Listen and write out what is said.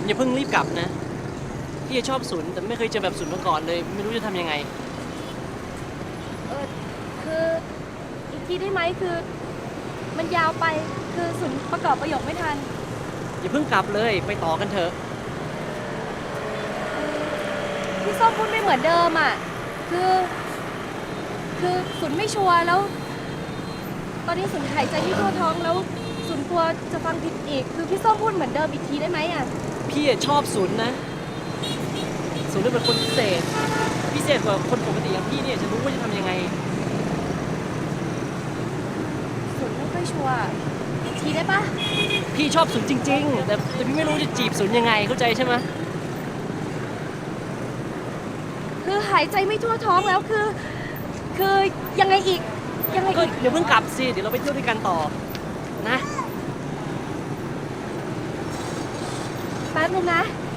นอย่าเพิ่งรีบกลับนะ พี่ชอบศูนย์แต่ไม่เคยเจอแบบศูนย์มาก่อนเลย ไม่รู้จะทำยังไง เออคืออีกทีได้ไหมคือ มันยาวไปคือสุนประกอบประโยคไม่ทัน อย่าเพิ่งกลับเลยไปต่อกันเถอะ พี่ส้มพูดไม่เหมือนเดิมอะ คือ คือสุนไม่ชัวร์แล้ว ตอนนี้สุนหายใจไม่ทั่วท้องแล้ว สุนกลัวจะฟังผิดอีก คือพี่ส้มพูดเหมือนเดิมอีกทีได้ไหมอะ พี่ชอบศูนย์นะศูนย์เป็นคนพิเศษ พิเศษกว่าคนปกติอย่างพี่เนี่ยจะรู้ว่าจะทำยังไงสุนไม่ค่อยชัวร์อีกทีได้ปะพี่ชอบศูนย์จริง ๆ แต่แต่พี่ไม่รู้จะจีบศูนย์ยังไงเข้าใจใช่ไหมคือหายใจไม่ทั่วท้องแล้วคือ คือยังไงอีกยังไงก็อีก เดี๋ยวเพิ่งกลับสิเดี๋ยวเราไปเที่ยวด้วยกันต่อนะ ป๊บนึงนะ